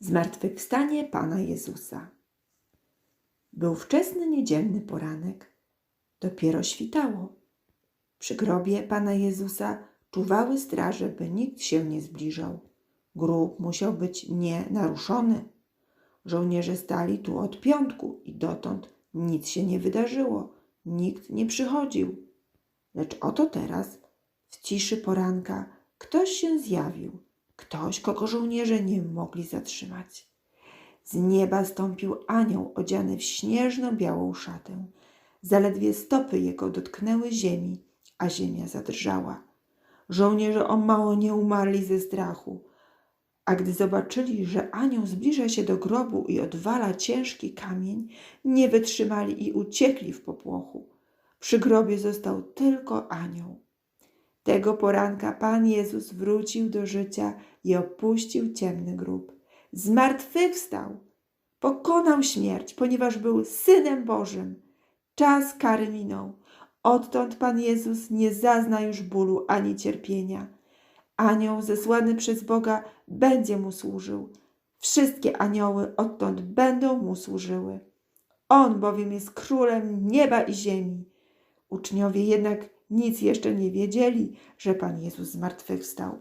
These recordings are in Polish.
Zmartwychwstanie Pana Jezusa. Był wczesny niedzielny poranek. Dopiero świtało. Przy grobie Pana Jezusa czuwały straże, by nikt się nie zbliżał. Grób musiał być nienaruszony. Żołnierze stali tu od piątku i dotąd nic się nie wydarzyło. Nikt nie przychodził. Lecz oto teraz, w ciszy poranka, ktoś się zjawił. Ktoś, kogo żołnierze nie mogli zatrzymać. Z nieba stąpił anioł odziany w śnieżno-białą szatę. Zaledwie stopy jego dotknęły ziemi, a ziemia zadrżała. Żołnierze o mało nie umarli ze strachu. A gdy zobaczyli, że anioł zbliża się do grobu i odwala ciężki kamień, nie wytrzymali i uciekli w popłochu. Przy grobie został tylko anioł. Tego poranka Pan Jezus wrócił do życia i opuścił ciemny grób. Zmartwychwstał. Pokonał śmierć, ponieważ był Synem Bożym. Czas kary minął. Odtąd Pan Jezus nie zazna już bólu ani cierpienia. Anioł zesłany przez Boga będzie mu służył. Wszystkie anioły odtąd będą mu służyły. On bowiem jest królem nieba i ziemi. Uczniowie jednak nic jeszcze nie wiedzieli, że Pan Jezus zmartwychwstał.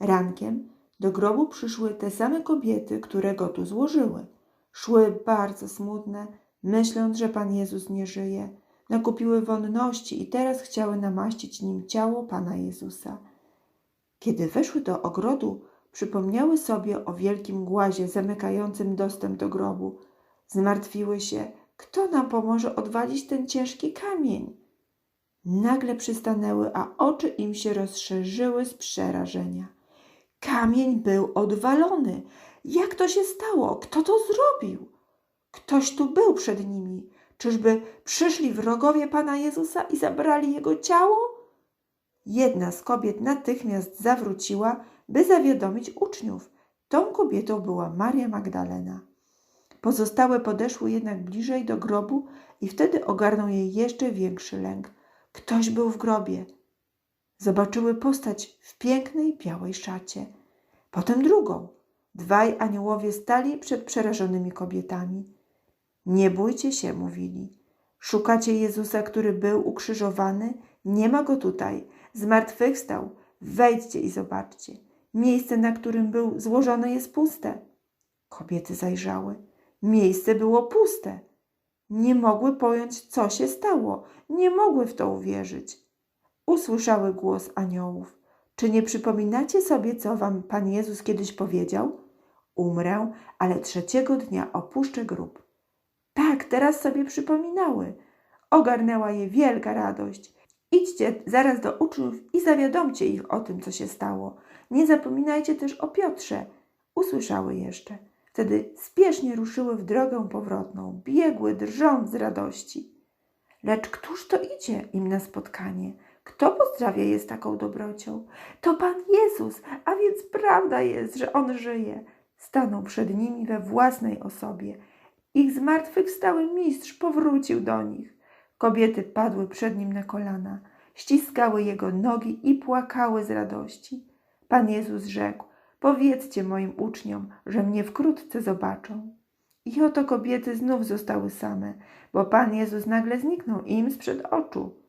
Rankiem do grobu przyszły te same kobiety, które go tu złożyły. Szły bardzo smutne, myśląc, że Pan Jezus nie żyje. Nakupiły wonności i teraz chciały namaścić nim ciało Pana Jezusa. Kiedy weszły do ogrodu, przypomniały sobie o wielkim głazie zamykającym dostęp do grobu. Zmartwiły się, kto nam pomoże odwalić ten ciężki kamień. Nagle przystanęły, a oczy im się rozszerzyły z przerażenia. Kamień był odwalony. Jak to się stało? Kto to zrobił? Ktoś tu był przed nimi. Czyżby przyszli wrogowie Pana Jezusa i zabrali jego ciało? Jedna z kobiet natychmiast zawróciła, by zawiadomić uczniów. Tą kobietą była Maria Magdalena. Pozostałe podeszły jednak bliżej do grobu i wtedy ogarnął jej jeszcze większy lęk. Ktoś był w grobie. Zobaczyły postać w pięknej białej szacie. Potem drugą. Dwaj aniołowie stali przed przerażonymi kobietami. Nie bójcie się, mówili. Szukacie Jezusa, który był ukrzyżowany? Nie ma go tutaj. Zmartwychwstał. Wejdźcie i zobaczcie. Miejsce, na którym był złożone, jest puste. Kobiety zajrzały. Miejsce było puste. Nie mogły pojąć, co się stało. Nie mogły w to uwierzyć. Usłyszały głos aniołów. Czy nie przypominacie sobie, co wam Pan Jezus kiedyś powiedział? Umrę, ale trzeciego dnia opuszczę grób. Tak, teraz sobie przypominały. Ogarnęła je wielka radość. Idźcie zaraz do uczniów i zawiadomcie ich o tym, co się stało. Nie zapominajcie też o Piotrze. Usłyszały jeszcze. Wtedy spiesznie ruszyły w drogę powrotną, biegły, drżąc z radości. Lecz któż to idzie im na spotkanie? Kto pozdrawia je z taką dobrocią? To Pan Jezus, a więc prawda jest, że On żyje. Stanął przed nimi we własnej osobie. Ich zmartwychwstały mistrz powrócił do nich. Kobiety padły przed nim na kolana, ściskały jego nogi i płakały z radości. Pan Jezus rzekł: Powiedzcie moim uczniom, że mnie wkrótce zobaczą. I oto kobiety znów zostały same, bo Pan Jezus nagle zniknął im sprzed oczu.